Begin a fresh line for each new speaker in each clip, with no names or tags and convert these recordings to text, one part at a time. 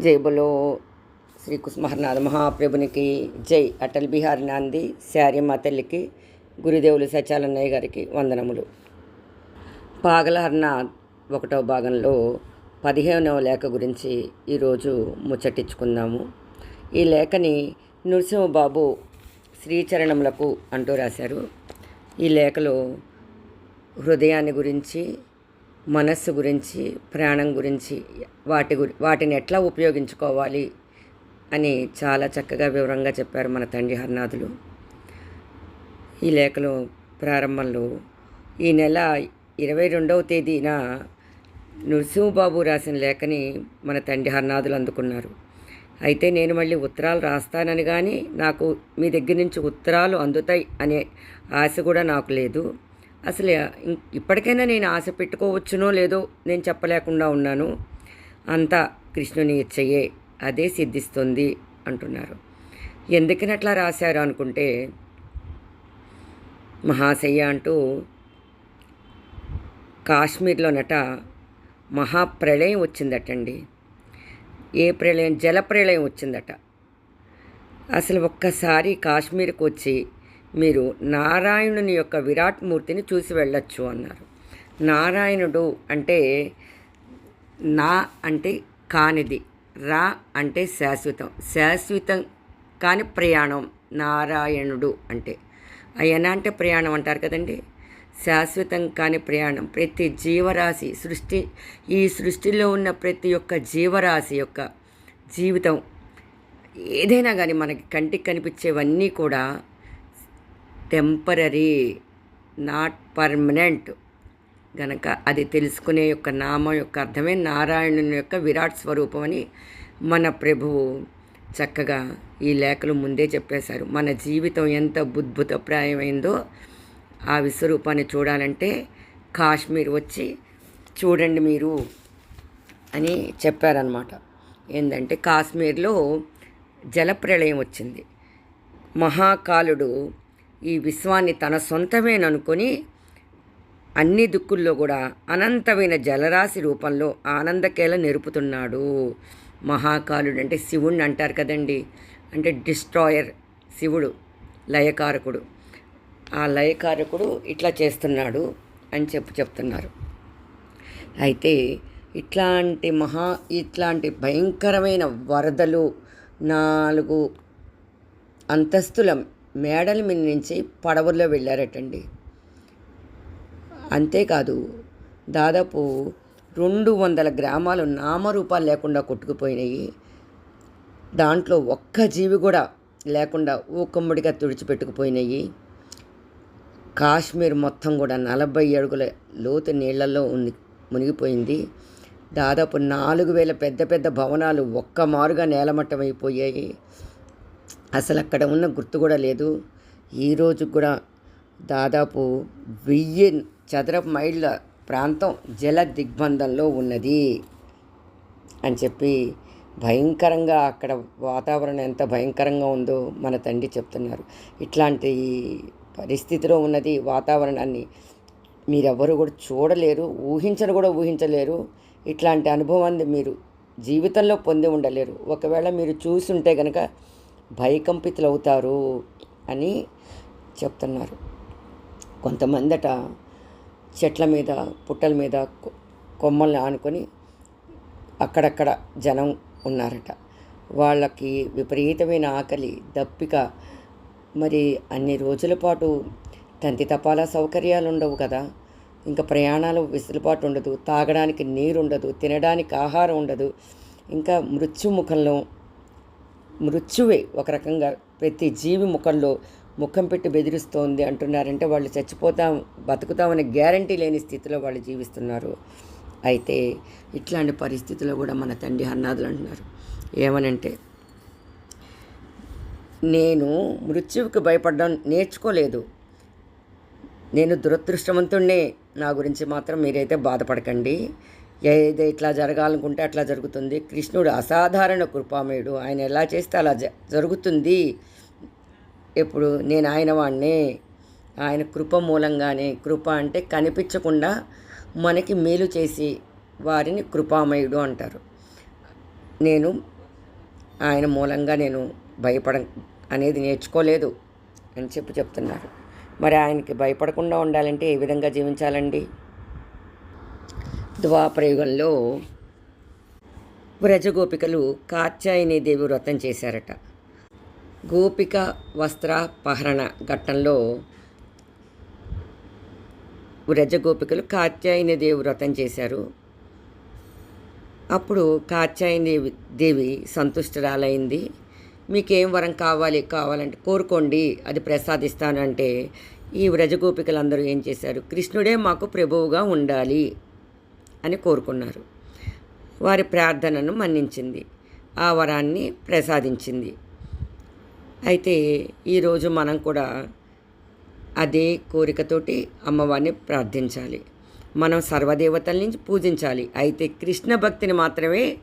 జై బలో. శ్రీ కుస్మహర్నాథ మహాప్రభునికి జై. అటల్ బిహారీ నాంది శార్యమ్మ తల్లికి గురుదేవులు సచాలన్నయ్య గారికి వందనములు. పాగలహర్నాథ్ ఒకటవ భాగంలో పదిహేనవ లేఖ గురించి ఈరోజు ముచ్చటించుకుందాము. ఈ లేఖని నృసింహబాబు శ్రీచరణములకు అంటూ రాశారు. ఈ లేఖలో హృదయాన్ని గురించి మనస్సు గురించి ప్రాణం గురించి వాటి గురి వాటిని ఎట్లా ఉపయోగించుకోవాలి అని చాలా చక్కగా వివరంగా చెప్పారు మన తండ్రి హర్నాథులు. ఈ లేఖలో ప్రారంభంలో ఈ నెల ఇరవై రెండవ తేదీన నృసింహబాబు రాసిన లేఖని మన తండ్రి హర్నాథులు అందుకున్నారు. అయితే నేను మళ్ళీ ఉత్తరాలు రాస్తానని కానీ నాకు మీ దగ్గర నుంచి ఉత్తరాలు అందుతాయి అనే ఆశ కూడా నాకు లేదు. అసలు ఇం- ఇప్పటికైనా నేను ఆశ పెట్టుకోవచ్చునో లేదో నేను చెప్పలేకుండా ఉన్నాను. అంతా కృష్ణుని ఇచ్చయే అదే సిద్ధిస్తుంది అంటున్నారు. ఎందుకనట్లా రాశారు అనుకుంటే మహాశయ్య అంటూ కాశ్మీర్లోనట మహాప్రళయం వచ్చిందటండి. ఏ ప్రళయం? జల ప్రళయం వచ్చిందట. అసలు ఒక్కసారి కాశ్మీర్కి వచ్చి మీరు నారాయణుని యొక్క విరాట్ మూర్తిని చూసి వెళ్ళొచ్చు అన్నారు. నారాయణుడు అంటే నా అంటే కానిది రా అంటే శాశ్వతం శాశ్వతం కాని ప్రయాణం నారాయణుడు అంటే. అయ్యన అంటే ప్రయాణం అంటారు కదండి? శాశ్వతం కాని ప్రయాణం ప్రతి జీవరాశి సృష్టి ఈ సృష్టిలో ఉన్న ప్రతి ఒక్క జీవరాశి యొక్క జీవితం ఏదైనా కానీ మనకి కంటికి కనిపించేవన్నీ కూడా టెంపరీ నాట్ పర్మనెంట్ గనక అది తెలుసుకునే యొక్క నామం యొక్క అర్థమే నారాయణుని యొక్క విరాట్ స్వరూపం అని మన ప్రభువు చక్కగా ఈ లేఖలు ముందే చెప్పేశారు. మన జీవితం ఎంత బుద్భుతప్రాయమైందో ఆ విశ్వరూపాన్ని చూడాలంటే కాశ్మీర్ వచ్చి చూడండి మీరు అని చెప్పారనమాట ఏంటంటే కాశ్మీర్లో జలప్రళయం వచ్చింది. మహాకాలుడు ఈ విశ్వాన్ని తన సొంతమేననుకొని అన్ని దిక్కుల్లో కూడా అనంతమైన జలరాశి రూపంలో ఆనందకేల నెరుపుతున్నాడు. మహాకాలుడు అంటే శివుణ్ణి అంటారు కదండి. అంటే డిస్ట్రాయర్ శివుడు లయకారకుడు. ఆ లయకారకుడు ఇట్లా చేస్తున్నాడు అని చెప్పు చెప్తున్నారు. అయితే ఇట్లాంటి మహా ఇట్లాంటి భయంకరమైన వరదలు నాలుగు అంతస్తుల మేడల మీద నుంచి పడవల్లో వెళ్ళారటండి. అంతేకాదు దాదాపు రెండు వందల గ్రామాలు నామరూపాలు లేకుండా కొట్టుకుపోయినాయి. దాంట్లో ఒక్క జీవి కూడా లేకుండా ఊకమ్మడిగా తుడిచిపెట్టుకుపోయినాయి. కాశ్మీర్ మొత్తం కూడా నలభై అడుగుల లోతు నీళ్ళలో ఉంది మునిగిపోయింది. దాదాపు నాలుగు వేల పెద్ద పెద్ద భవనాలు ఒక్క మారుగా నేలమట్టం అయిపోయాయి అసలు అక్కడ ఉన్న గుర్తు కూడా లేదు. ఈరోజు కూడా దాదాపు వెయ్యి చదరపు మైళ్ళ ప్రాంతం జల దిగ్బంధంలో ఉన్నది అని చెప్పి భయంకరంగా అక్కడ వాతావరణం ఎంత భయంకరంగా ఉందో మన తండ్రి చెప్తున్నారు. ఇట్లాంటి పరిస్థితిలో ఉన్నది వాతావరణాన్ని మీరెవ్వరు కూడా చూడలేరు ఊహించను కూడా ఊహించలేరు. ఇట్లాంటి అనుభవాన్ని మీరు జీవితంలో పొంది ఉండలేరు. ఒకవేళ మీరు చూసుంటే కనుక భయకంపితులు అవుతారు అని చెప్తున్నారు. కొంతమందట చెట్ల మీద పుట్టల మీద కొ- కొమ్మల్ని ఆనుకొని అక్కడక్కడ జనం ఉన్నారట. వాళ్ళకి విపరీతమైన ఆకలి దప్పిక. మరి అన్ని రోజుల పాటు తంతి తపాలా సౌకర్యాలు ఉండవు కదా. ఇంకా ప్రయాణాలు విసులుపాటు ఉండదు. తాగడానికి నీరు ఉండదు తినడానికి ఆహారం ఉండదు. ఇంకా మృత్యుముఖంలో మృత్యువే ఒక రకంగా ప్రతి జీవి ముఖంలో ముఖం పెట్టి బెదిరిస్తోంది అంటున్నారంటే వాళ్ళు చచ్చిపోతాం బతుకుతామనే గ్యారంటీ లేని స్థితిలో వాళ్ళు జీవిస్తున్నారు. అయితే ఇట్లాంటి పరిస్థితుల్లో కూడా మన తండ్రి అన్నాదులు అంటున్నారు. ఏమనంటే నేను మృత్యువుకి భయపడడం నేర్చుకోలేదు. నేను దురదృష్టవంతుణ్ణే. నా గురించి మాత్రం మీరైతే బాధపడకండి. ఏది ఇట్లా జరగాలనుకుంటే అట్లా జరుగుతుంది. కృష్ణుడు అసాధారణ కృపామయుడు. ఆయన ఎలా చేస్తే అలా జ జరుగుతుంది. ఇప్పుడు నేను ఆయన వాడినే ఆయన కృప మూలంగానే. కృప అంటే కనిపించకుండా మనకి మేలు చేసి వారిని కృపామయుడు అంటారు. నేను ఆయన మూలంగా నేను భయపడ అనేది నేర్చుకోలేదు అని చెప్పి చెప్తున్నారు. మరి ఆయనకి భయపడకుండా ఉండాలంటే ఏ విధంగా జీవించాలండి? ద్వాపరయుగంలో వ్రజగోపికలు కాత్యాయని దేవి వ్రతం చేశారట. గోపిక వస్త్ర పహరణ ఘట్టంలో వ్రజగోపికలు కాత్యాయని దేవి వ్రతం చేశారు. అప్పుడు కాత్యాయని దేవి దేవి సంతుష్టురాలైంది. మీకేం వరం కావాలి కావాలంటే కోరుకోండి అది ప్రసాదిస్తానంటే ఈ వ్రజగోపికలందరూ ఏం చేశారు? కృష్ణుడే మాకు ప్రభువుగా ఉండాలి. అని కోరుకున్నారు. వారి ప్రార్థనను మన్నించింది. ఆ వరాన్ని ప్రసాదించింది. అయితే ఈరోజు మనం కూడా అదే కోరికతోటి అమ్మవారిని ప్రార్థించాలి. మనం సర్వదేవతల్ని పూజించాలి. అయితే కృష్ణ భక్తిని మాత్రమే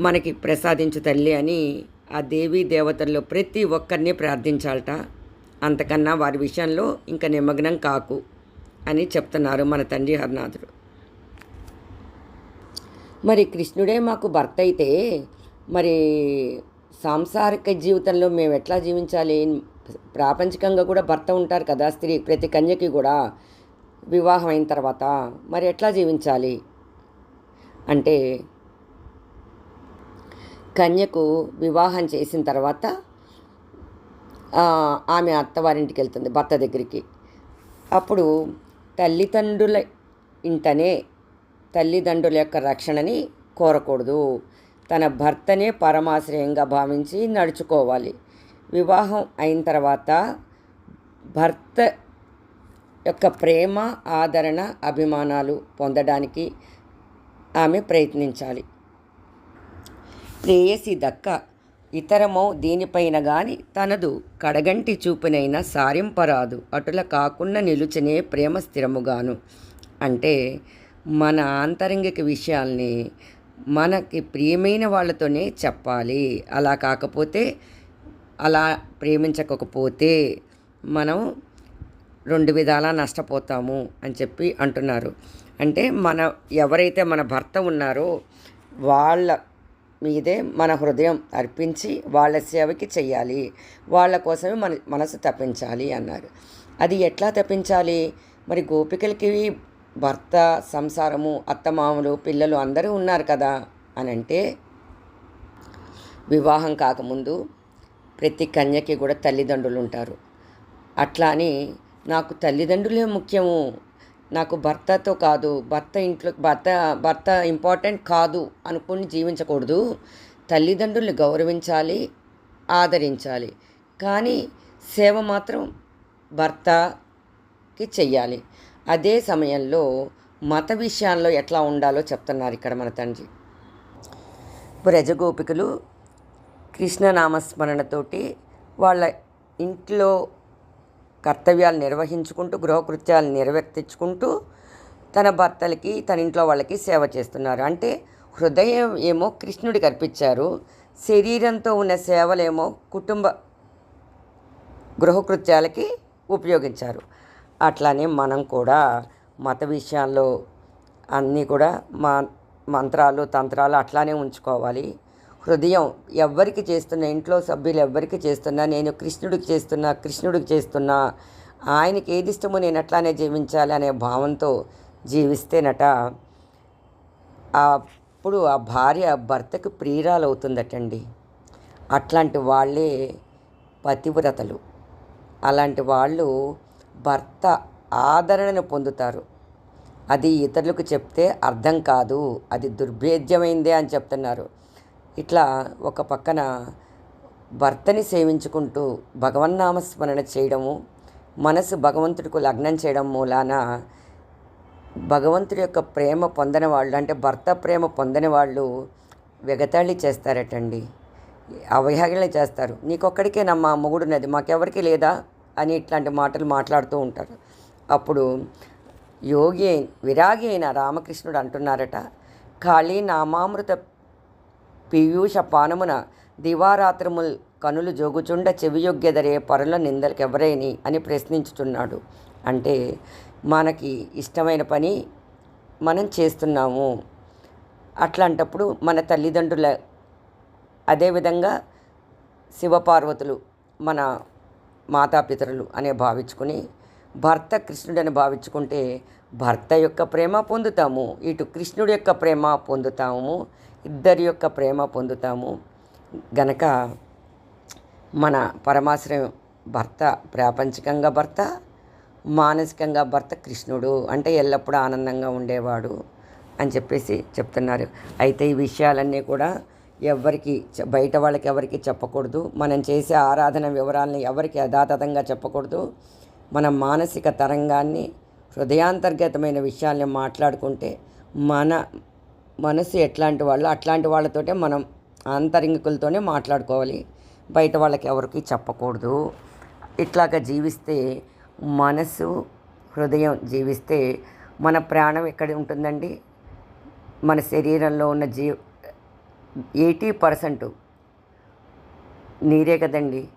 మనకి ప్రసాదించు తల్లి అని ఆ దేవీ దేవతల్లో ప్రతి ఒక్కరిని ప్రార్థించాలట. అంతకన్నా వారి విషయంలో ఇంకా నిమగ్నం కాకు అని చెప్తున్నారు మన తండ్రి హరినాథుడు. మరి కృష్ణుడే మాకు భర్త అయితే మరి సాంసారిక జీవితంలో మేము ఎట్లా జీవించాలి? ప్రాపంచికంగా కూడా భర్త ఉంటారు కదా స్త్రీ ప్రతి కన్యకి కూడా వివాహం అయిన తర్వాత. మరి ఎట్లా జీవించాలి? అంటే కన్యకు వివాహం చేసిన తర్వాత ఆమె అత్తవారింటికి వెళ్తుంది భర్త దగ్గరికి. అప్పుడు తల్లిదండ్రుల ఇంటనే తల్లిదండ్రుల యొక్క రక్షణని కోరకూడదు. తన భర్తనే పరమాశ్రయంగా భావించి నడుచుకోవాలి. వివాహం అయిన తర్వాత భర్త యొక్క ప్రేమ ఆదరణ అభిమానాలు పొందడానికి ఆమె ప్రయత్నించాలి. ప్రేయసి దక్క ఇతరమో దీనిపైన గాని తనదు కడగంటి చూపునైన సారింపరాదు. అటుల కాకుండా నిలుచనే ప్రేమ స్థిరముగాను. అంటే మన ఆంతరంగిక విషయాల్ని మనకి ప్రియమైన వాళ్ళతోనే చెప్పాలి. అలా కాకపోతే అలా ప్రేమించకపోతే మనం రెండు విధాలా నష్టపోతాము అని చెప్పి అంటున్నారు. అంటే మన ఎవరైతే మన భర్త ఉన్నారో వాళ్ళ మీదే మన హృదయం అర్పించి వాళ్ళ సేవకి చెయ్యాలి. వాళ్ళ కోసమే మన మనసు తప్పించాలి అన్నారు. అది ఎట్లా తప్పించాలి? మరి గోపికలకి భర్త సంసారము అత్తమామలు పిల్లలు అందరూ ఉన్నారు కదా అని అంటే వివాహం కాకముందు ప్రతి కన్యకి కూడా తల్లిదండ్రులు ఉంటారు అట్లా అని నాకు తల్లిదండ్రులే ముఖ్యము. నాకు భర్తతో కాదు భర్త ఇంట్లో భర్త భర్త ఇంపార్టెంట్ కాదు అనుకుని జీవించకూడదు. తల్లిదండ్రుల్ని గౌరవించాలి ఆదరించాలి. కానీ సేవ మాత్రం భర్తకి చెయ్యాలి. అదే సమయంలో మత విషయాల్లో ఎట్లా ఉండాలో చెప్తున్నారు ఇక్కడ మన తండ్రి. బ్రజగోపికలు కృష్ణనామస్మరణతోటి వాళ్ళ ఇంట్లో కర్తవ్యాలు నిర్వహించుకుంటూ గృహకృత్యాలు నెరవేర్తించుకుంటూ తన భర్తలకి తన ఇంట్లో వాళ్ళకి సేవ చేస్తున్నారు. అంటే హృదయం ఏమో కృష్ణుడికి అర్పించారు శరీరంతో ఉన్న సేవలేమో కుటుంబ గృహకృత్యాలకి ఉపయోగించారు. అట్లానే మనం కూడా మత విషయాల్లో అన్నీ కూడా మా మంత్రాలు తంత్రాలు అట్లానే ఉంచుకోవాలి. హృదయం ఎవ్వరికి చేస్తున్నా ఇంట్లో సభ్యులు ఎవ్వరికి చేస్తున్నా నేను కృష్ణుడికి చేస్తున్నా కృష్ణుడికి చేస్తున్నా ఆయనకి ఏది ఇష్టమో నేను అట్లానే జీవించాలి అనే భావంతో జీవిస్తేనట అప్పుడు ఆ భార్య భర్తకు ప్రియురాలు అవుతుందటండి అట్లాంటి వాళ్ళే పతివ్రతలు. అలాంటి వాళ్ళు భర్త ఆదరణను పొందుతారు. అది ఇతరులకు చెప్తే అర్థం కాదు అది దుర్భేద్యమైందే అని చెప్తున్నారు. ఇట్లా ఒక పక్కన భర్తని సేవించుకుంటూ భగవన్నామస్మరణ చేయడము మనసు భగవంతుడికి లగ్నం చేయడం మూలాన భగవంతుడి యొక్క ప్రేమ పొందని వాళ్ళు అంటే భర్త ప్రేమ పొందని వాళ్ళు వెగతాళి చేస్తారటండి. అవహేళన చేస్తారు. నీకొక్కడికే నమ్మ మొగుడున్నది మాకెవరికి లేదా? అని ఇట్లాంటి మాటలు మాట్లాడుతూ ఉంటారు. అప్పుడు యోగి విరాగి అయిన రామకృష్ణుడు అంటున్నారట ఖాళీ నామామృత పీయూష పానమున దివారాత్రముల్ కనులు జోగుచుండ చెవియొగ్గెదరే పరుల నిందలకెవరేని అని ప్రశ్నించుతున్నాడు అంటే మనకి ఇష్టమైన పని మనం చేస్తున్నాము. అట్లాంటప్పుడు మన తల్లిదండ్రుల అదేవిధంగా శివపార్వతులు మన మాతాపితరులు అనే భావించుకుని భర్త కృష్ణుడని భావించుకుంటే భర్త యొక్క ప్రేమ పొందుతాము ఇటు కృష్ణుడి యొక్క ప్రేమ పొందుతాము ఇద్దరి యొక్క ప్రేమ పొందుతాము. గనక మన పరమాశ్రయం భర్త ప్రాపంచికంగా భర్త మానసికంగా భర్త కృష్ణుడు అంటే ఎల్లప్పుడూ ఆనందంగా ఉండేవాడు అని చెప్పేసి చెప్తున్నారు. అయితే ఈ విషయాలన్నీ కూడా ఎవరికి బయట వాళ్ళకి ఎవరికి చెప్పకూడదు. మనం చేసే ఆరాధన వివరాలని ఎవరికి యథాతథంగా చెప్పకూడదు. మన మానసిక తరంగాన్ని హృదయాంతర్గతమైన విషయాల్ని మాట్లాడుకుంటే మన మనసు ఎట్లాంటి వాళ్ళు అట్లాంటి వాళ్ళతోటే మనం ఆంతరింగికులతోనే మాట్లాడుకోవాలి. బయట వాళ్ళకి ఎవరికి చెప్పకూడదు. ఇట్లాగా జీవిస్తే మనసు హృదయం జీవిస్తే మన ప్రాణం ఎక్కడ ఉంటుందండి? మన శరీరంలో ఉన్న జీ ఎయిటీ పర్సెంట్ నీరే కదండి.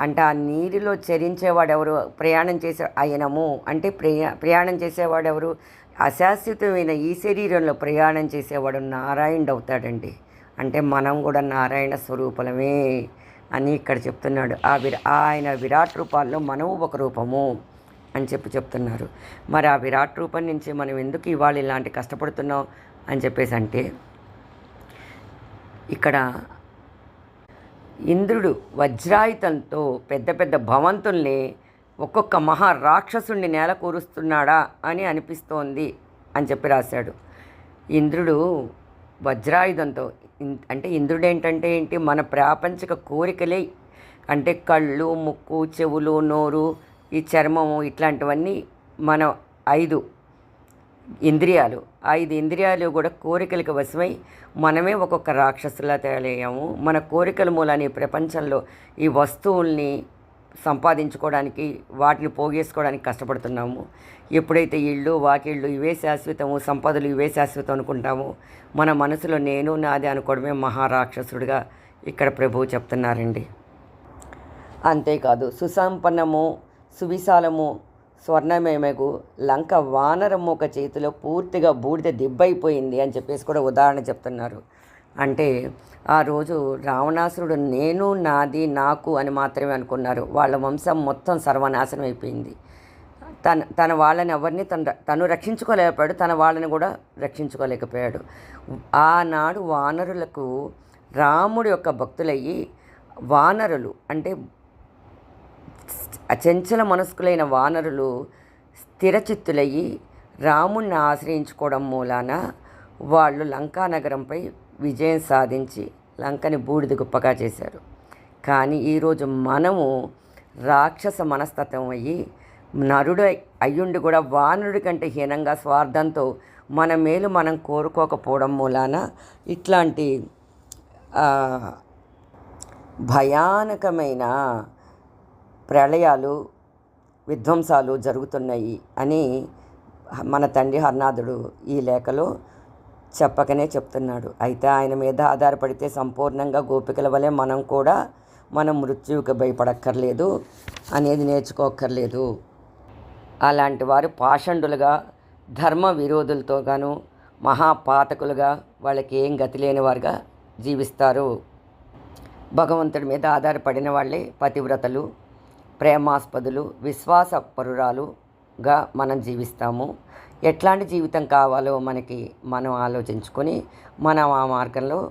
అంటే ఆ నీరులో చరించేవాడు ఎవరు ప్రయాణం చేసే ఆయనము. అంటే ప్రయా ప్రయాణం చేసేవాడు ఎవరు అశాశ్వతమైన ఈ శరీరంలో ప్రయాణం చేసేవాడు నారాయణుడు అవుతాడండి. అంటే మనం కూడా నారాయణ స్వరూపలమే అని ఇక్కడ చెప్తున్నాడు. ఆ విరా ఆయన విరాట్ రూపాల్లో మనము ఒక రూపము అని చెప్పి చెప్తున్నారు. మరి ఆ విరాట్ రూపం నుంచి మనం ఎందుకు ఇవాళ ఇలాంటి కష్టపడుతున్నాం అని చెప్పేసి అంటే ఇక్కడ ఇంద్రుడు వజ్రాయుతంతో పెద్ద పెద్ద భవంతుల్ని ఒక్కొక్క మహా రాక్షసుణ్ణి నేల కూరుస్తున్నాడా అని అనిపిస్తోంది అని చెప్పి రాశాడు. ఇంద్రుడు వజ్రాయుధంతో అంటే ఇంద్రుడు ఏంటంటే ఏంటి? మన ప్రాపంచిక కోరికలే. అంటే కళ్ళు ముక్కు చెవులు నోరు ఈ చర్మము ఇట్లాంటివన్నీ మన ఐదు ఇంద్రియాలు. ఐదు ఇంద్రియాలు కూడా కోరికలకు వశమై మనమే ఒక్కొక్క రాక్షసులా తయారయ్యాము. మన కోరికల మూలాన్ని ఈ ప్రపంచంలో ఈ వస్తువుల్ని సంపాదించుకోవడానికి వాటిని పోగేసుకోవడానికి కష్టపడుతున్నాము. ఎప్పుడైతే ఇళ్ళు వాకిళ్ళు ఇవే శాశ్వతము సంపదలు ఇవే శాశ్వతం అనుకుంటామో మన మనసులో నేను నాది అనుకోవడమే మహారాక్షసుడిగా ఇక్కడ ప్రభువు చెప్తున్నారండి. అంతేకాదు సుసంపన్నము సువిశాలము స్వర్ణమేమకు లంక వానరము ఒక చేతిలో పూర్తిగా బూడిద దిబ్బైపోయింది అని చెప్పేసి కూడా ఉదాహరణ చెప్తున్నారు. అంటే ఆ రోజు రావణాసురుడు నేను నాది నాకు అని మాత్రమే అనుకున్నారు. వాళ్ళ వంశం మొత్తం సర్వనాశనం అయిపోయింది. తన తన వాళ్ళని ఎవరిని తను తను రక్షించుకోలేకపోయాడు తన వాళ్ళని కూడా రక్షించుకోలేకపోయాడు. ఆనాడు వానరులకు రాముడి యొక్క భక్తులయ్యి వానరులు అంటే అచంచల మనస్కులైన వానరులు స్థిరచిత్తులయ్యి రాముణ్ణి ఆశ్రయించుకోవడం మూలాన వాళ్ళు లంకా నగరంపై విజయం సాధించి లంకని బూడిద గొప్పగా చేశారు. కానీ ఈరోజు మనము రాక్షస మనస్తత్వం అయ్యి నరుడు అయ్యుండి కూడా వానరుడి కంటే హీనంగా స్వార్థంతో మన మేలు మనం కోరుకోకపోవడం మూలాన ఇట్లాంటి భయానకమైన ప్రళయాలు విధ్వంసాలు జరుగుతున్నాయి అని మన తండ్రి హర్నాథుడు ఈ లేఖలో చెప్పకనే చెప్తున్నాడు. అయితే ఆయన మీద ఆధారపడితే సంపూర్ణంగా గోపికల వలె మనం కూడా మనం మృత్యువుకి భయపడక్కర్లేదు అనేది నేర్చుకోక్కర్లేదు. అలాంటి వారు పాషండులుగా ధర్మ విరోధులతో గాను మహాపాతకులుగా వాళ్ళకి ఏం గతి లేని వారుగా జీవిస్తారు. భగవంతుడి మీద ఆధారపడిన వాళ్ళే పతివ్రతలు. ప్రేమాస్పదులు విశ్వాస పరురాలుగా మనం జీవిస్తాము. ఎట్లాంటి జీవితం కావాలో మనకి మనం ఆలోచించుకొని మనం ఆ మార్గంలో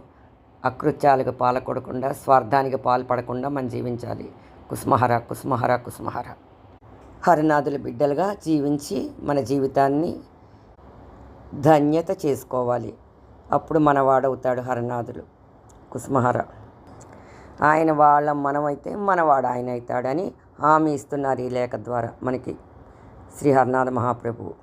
అకృత్యాలకు పాల్పడకుండా స్వార్థానికి పాల్పడకుండా మనం జీవించాలి. కుస్మహర కుస్మహర కుస్మహర. హరినాథుల బిడ్డలుగా జీవించి మన జీవితాన్ని ధన్యత చేసుకోవాలి. అప్పుడు మనవాడవుతాడు హరనాథులు. కుస్మహర. ఆయన వాళ్ళ మనమైతే మనవాడు ఆయన అవుతాడని హామీ ఇస్తున్నారు ఈ లేఖ ద్వారా మనకి శ్రీ హరినాథ మహాప్రభువు.